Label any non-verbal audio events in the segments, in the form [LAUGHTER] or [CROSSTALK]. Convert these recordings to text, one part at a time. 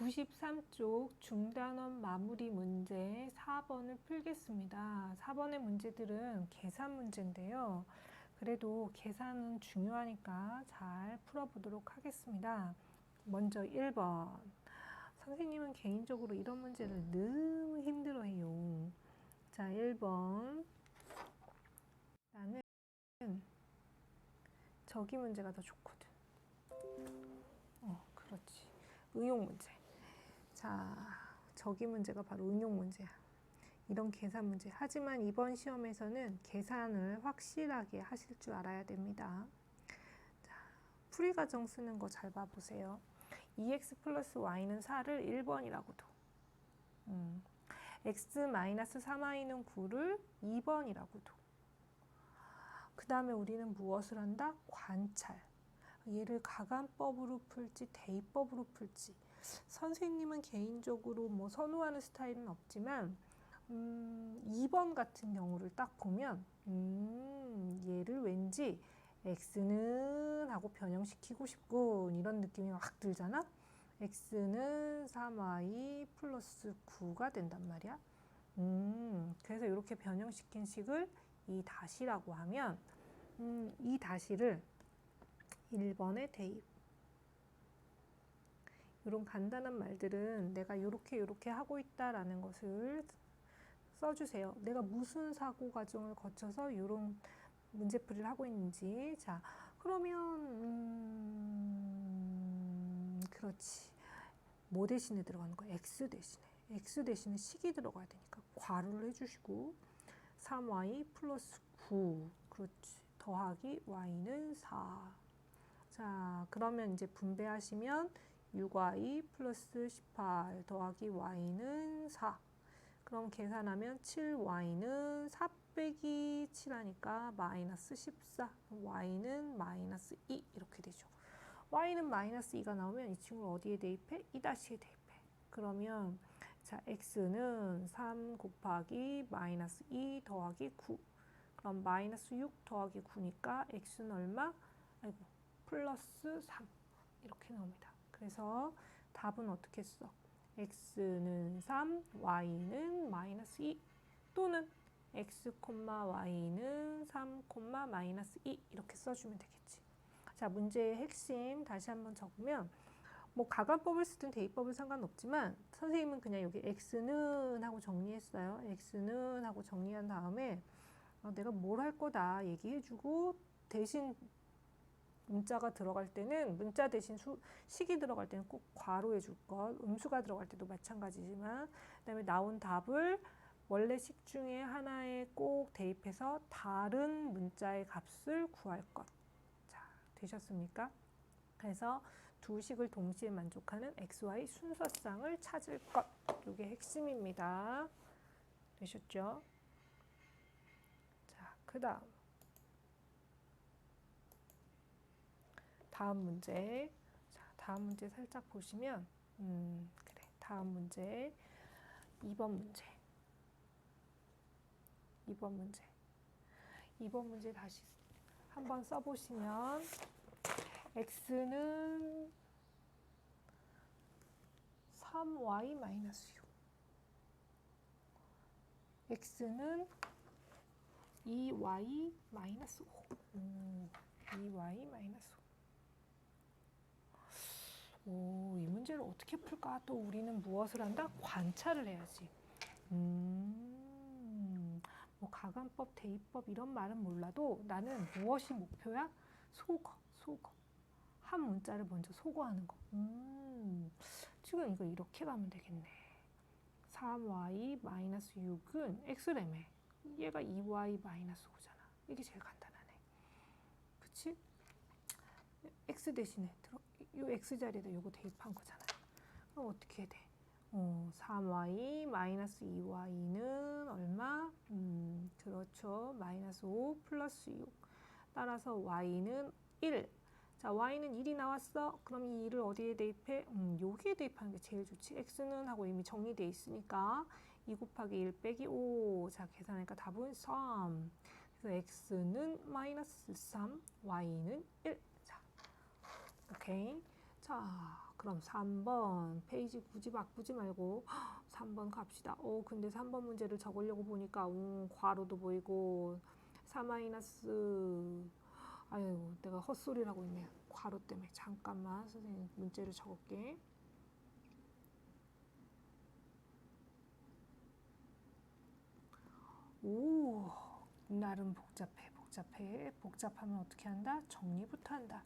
93쪽 중단원 마무리 문제 4번을 풀겠습니다. 4번의 문제들은 계산 문제인데요. 그래도 계산은 중요하니까 잘 풀어보도록 하겠습니다. 먼저 1번. 선생님은 개인적으로 이런 문제를 너무 힘들어해요. 자, 1번. 나는 저기 문제가 더 좋거든. 어, 그렇지. 응용 문제. 자, 저기 문제가 바로 응용 문제야. 이런 계산 문제. 하지만 이번 시험에서는 계산을 확실하게 하실 줄 알아야 됩니다. 자, 풀이 과정 쓰는 거 잘 봐보세요. 2x 플러스 y는 4를 1번이라고 둬. 음. x 마이너스 3y는 9를 2번이라고 둬. 그 다음에 우리는 무엇을 한다? 관찰. 얘를 가간법으로 풀지 대입법으로 풀지 선생님은 개인적으로 뭐 선호하는 스타일은 없지만 음, 2번 같은 경우를 딱 보면 음, 얘를 왠지 x는 하고 변형시키고 싶군 이런 느낌이 확 들잖아 x는 3y 플러스 9가 된단 말이야 음, 그래서 이렇게 변형시킨 식을 이 다시라고 하면 음, 이 다시를 1번에 대입. 이런 간단한 말들은 내가 이렇게 이렇게 하고 있다라는 것을 써주세요. 내가 무슨 사고 과정을 거쳐서 이런 문제풀이를 하고 있는지. 자, 그러면 음, 그렇지. 뭐 대신에 들어가는 거야? x 대신에. x 대신에 식이 들어가야 되니까 괄호를 해주시고 3y 플러스 9 그렇지. 더하기 y는 4 자, 그러면 이제 분배하시면 6y 플러스 18 더하기 y는 4. 그럼 계산하면 7y는 4 빼기 7하니까 마이너스 14. y는 마이너스 2 이렇게 되죠. y는 마이너스 2가 나오면 이 친구를 어디에 대입해? 이 다시에 대입해. 그러면 자 x는 3 곱하기 마이너스 2 더하기 9. 그럼 마이너스 6 더하기 9니까 x는 얼마? 아이고 플러스 3 이렇게 나옵니다. 그래서 답은 어떻게 써? x는 3, y는 마이너스 2 또는 x, y는 3, 마이너스 2 이렇게 써주면 되겠지. 자 문제의 핵심 다시 한번 적으면 뭐 가관법을 쓰든 대입법은 상관없지만 선생님은 그냥 여기 x는 하고 정리했어요. x는 하고 정리한 다음에 어, 내가 뭘 할 거다 얘기해주고 대신 문자가 들어갈 때는 문자 대신 수, 식이 들어갈 때는 꼭 괄호 해 줄 것. 음수가 들어갈 때도 마찬가지지만 그다음에 나온 답을 원래 식 중에 하나에 꼭 대입해서 다른 문자의 값을 구할 것. 자, 되셨습니까? 그래서 두 식을 동시에 만족하는 XY 순서쌍을 찾을 것. 이게 핵심입니다. 되셨죠? 자, 그 다음. 다음 문제. 자, 다음 문제 살짝 보시면, 음, 그래. 다음 문제. 2번 문제. 2번 문제. 2번 문제 다시 한번 써보시면, x는 3y-6. x는 2y-5. 음, 2y-5. 이너스 5. 오, 이 문제를 어떻게 풀까? 또 우리는 무엇을 한다? 관찰을 해야지. 음, 뭐 가관법, 대입법 이런 말은 몰라도 나는 무엇이 목표야? 속어, 속어. 한 문자를 먼저 소거하는 거. 음, 지금 이거 이렇게 가면 되겠네. 3y 마이너스 6은 x래매. 얘가 2y 마이너스 5잖아. 이게 제일 간단하네. 그치? x 대신에 들어, 요 x 자리에다 요거 대입한 거잖아요. 그럼 어떻게 돼? 어, 3y 마이너스 2y는 얼마? 음, 그렇죠. 마이너스 5 플러스 6. 따라서 y는 1. 자, y는 1이 나왔어. 그럼 이 1을 어디에 대입해? 음, 여기에 대입하는 게 제일 좋지. x는 하고 이미 정리돼 있으니까 2 곱하기 1 빼기 5. 자, 계산하니까 답은 3. 그래서 x는 마이너스 3, y는 1. 자, 오케이. 자, 그럼 3번 페이지 굳이 바꾸지 말고 [GASPS] 3번 갑시다. 오 근데 3번 문제를 적으려고 보니까 음, 괄호도 보이고 4 마이너스 아유 내가 헛소리라고 있네. 괄호 때문에 잠깐만 선생님 문제를 적을게. 오 나름 복잡해 복잡해 복잡하면 어떻게 한다? 정리부터 한다.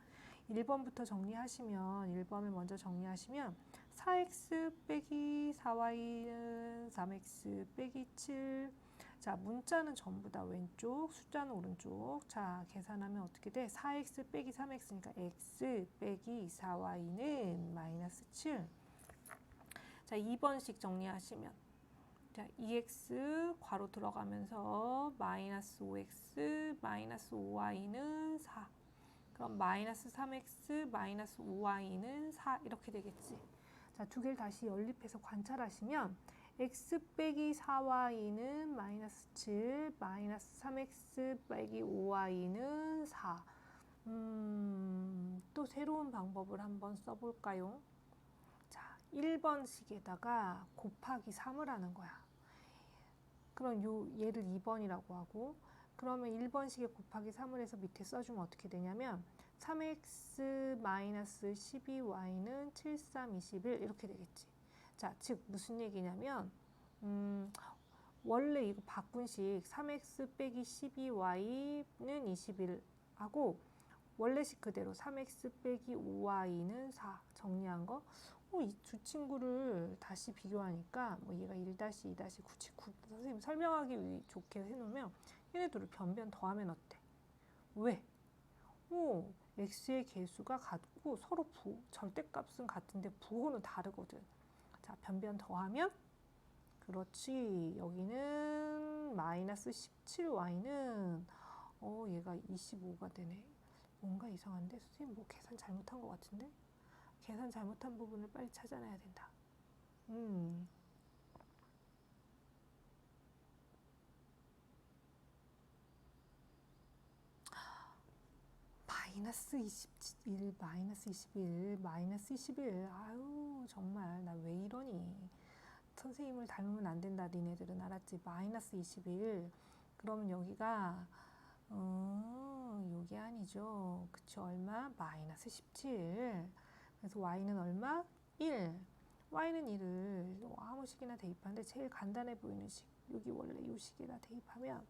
1번부터 정리하시면 1번을 먼저 정리하시면 4x 빼기 4y는 3x 빼기 7. 자, 문자는 전부 다 왼쪽, 숫자는 오른쪽. 자, 계산하면 어떻게 돼? 4x 빼기 3x니까 x 빼기 4y는 마이너스 7. 자, 2번씩 정리하시면 자, 2x 괄호 들어가면서 마이너스 5x 마이너스 5y는 4. 그럼 마이너스 3x 마이너스 5y는 4 이렇게 되겠지. 자, 두 개를 다시 연립해서 관찰하시면 x 빼기 4y는 마이너스 7, 마이너스 3x 빼기 5y는 4. 음, 또 새로운 방법을 한번 써볼까요? 자, 1번 식에다가 곱하기 3을 하는 거야. 그럼 요 얘를 2번이라고 하고 그러면 1번식에 곱하기 3을 해서 밑에 써주면 어떻게 되냐면 3x 마이너스 12y는 7, 3, 21 이렇게 되겠지. 자, 즉 무슨 얘기냐면 음, 원래 이거 바꾼 식 3x 빼기 12y는 21 하고 원래 식 그대로 3x 빼기 5y는 4 정리한 거. 어, 이 두 친구를 다시 비교하니까 뭐 얘가 1-2-9, 9 선생님 설명하기 위 좋게 해놓으면 얘네들을 변변 더하면 어때? 왜? 오, x의 개수가 같고 서로 부, 절대값은 같은데 부호는 다르거든. 자, 변변 더하면 그렇지. 여기는 마이너스 17y는 어, 얘가 25가 되네. 뭔가 이상한데? 선생님 뭐 계산 잘못한 것 같은데? 계산 잘못한 부분을 빨리 찾아내야 된다. 음. 마이너스 21, 마이너스 21, 마이너스 21. 아유, 정말 나 왜 이러니? 선생님을 닮으면 안 된다, 니네들은 알았지? 마이너스 21. 그러면 여기가 어, 요게 아니죠. 그쵸? 얼마? 마이너스 17. 그래서 y는 얼마? 1. y는 1을 아무 식이나 대입하는데 제일 간단해 보이는 식. 여기 원래 요 식에다 대입하면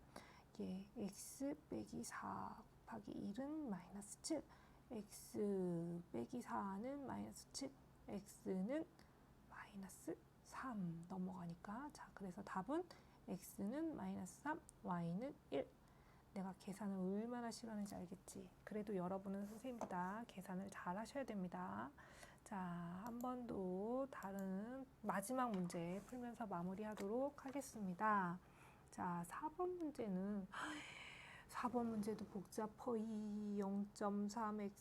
이게 x 빼기 4 곱하기 1은 마이너스 7. x 빼기 4는 마이너스 7. x는 마이너스 3 넘어가니까 자 그래서 답은 x는 마이너스 3, y는 1. 내가 계산을 얼마나 싫어하는지 알겠지? 그래도 여러분은 선생님보다 계산을 잘 하셔야 됩니다. 자, 한 번 더 다른 마지막 문제 풀면서 마무리하도록 하겠습니다. 자, 4번 문제는 4번 문제도 복잡허이 0.3x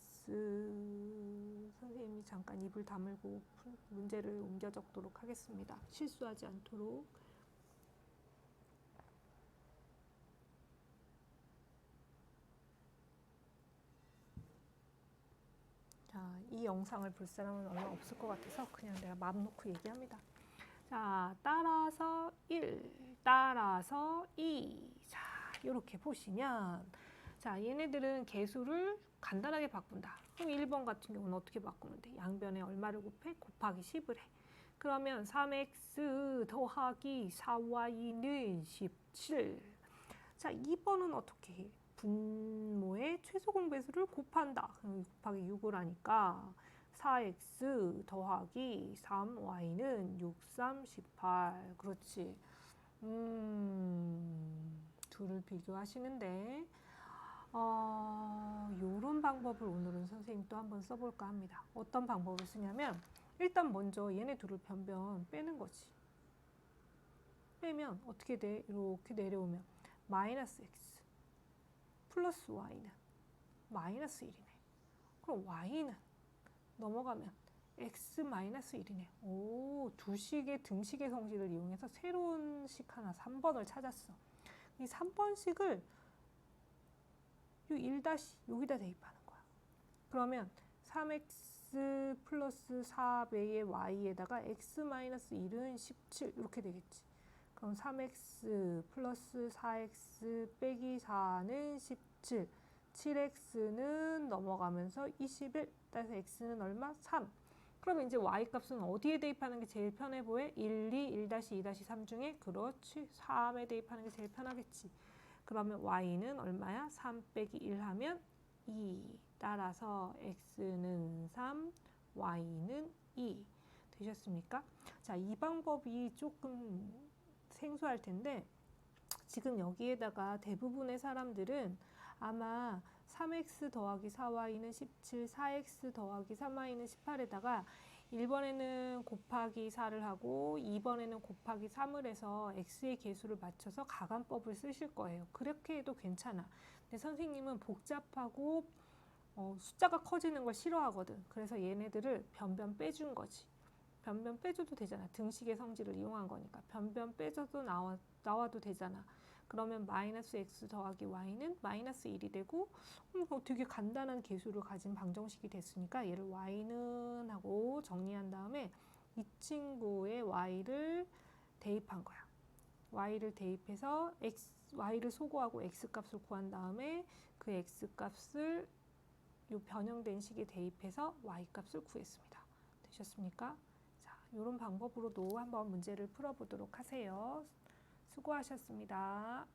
선생님이 잠깐 입을 다물고 문제를 옮겨 적도록 하겠습니다. 실수하지 않도록. 자, 이 영상을 볼 사람은 얼마 없을 것 같아서 그냥 내가 마음 놓고 얘기합니다. 자, 따라서 1, 따라서 2. 자, 이렇게 보시면 자, 얘네들은 개수를 간단하게 바꾼다. 그럼 1번 같은 경우는 어떻게 바꾸면 돼? 양변에 얼마를 곱해? 곱하기 10을 해. 그러면 3x 더하기 4y는 17. 자, 2번은 어떻게 해? 분모의 최소 공배수를 곱한다. 그럼 곱하기 6을 하니까 4x 더하기 3y는 6, 3, 18. 그렇지. 음, 둘을 비교하시는데, 어, 요런 방법을 오늘은 선생님 또 한번 써볼까 합니다. 어떤 방법을 쓰냐면, 일단 먼저 얘네 둘을 변변 빼는 거지. 빼면 어떻게 돼? 이렇게 내려오면 마이너스 x 플러스 y는 마이너스 1이네. 그럼 y는 넘어가면 x 마이너스 1이네. 오, 두 식의 등식의 성질을 이용해서 새로운 식 하나 3번을 찾았어. 이 3번식을 요1 다시 여기다 대입하는 거야. 그러면 3x x 플러스 4배의 y에다가 x 마이너스 1은 17 이렇게 되겠지. 그럼 3x 플러스 4x 빼기 4는 17. 7x는 넘어가면서 21. 따라서 x는 얼마? 3. 그러면 이제 y 값은 어디에 대입하는 게 제일 편해 보여? 1, 2, 1-2-3 중에 그렇지. 3에 대입하는 게 제일 편하겠지. 그러면 y는 얼마야? 3 빼기 1 하면 2. 따라서 x는 3, y는 2. 되셨습니까? 자, 이 방법이 조금 생소할 텐데 지금 여기에다가 대부분의 사람들은 아마 3x 더하기 4y는 17, 4x 더하기 3y는 18에다가 1번에는 곱하기 4를 하고 2번에는 곱하기 3을 해서 x의 개수를 맞춰서 가간법을 쓰실 거예요. 그렇게 해도 괜찮아. 근데 선생님은 복잡하고 어, 숫자가 커지는 걸 싫어하거든. 그래서 얘네들을 변변 빼준 거지. 변변 빼줘도 되잖아. 등식의 성질을 이용한 거니까. 변변 빼줘도 나와, 나와도 되잖아. 그러면 마이너스 x 더하기 y는 마이너스 1이 되고 음, 어, 되게 간단한 개수를 가진 방정식이 됐으니까 얘를 y는 하고 정리한 다음에 이 친구의 y를 대입한 거야. y를 대입해서 x, y를 소거하고 x 값을 구한 다음에 그 x 값을 요 변형된 식에 대입해서 y 값을 구했습니다. 되셨습니까? 자, 이런 방법으로도 한번 문제를 풀어보도록 하세요. 수고하셨습니다.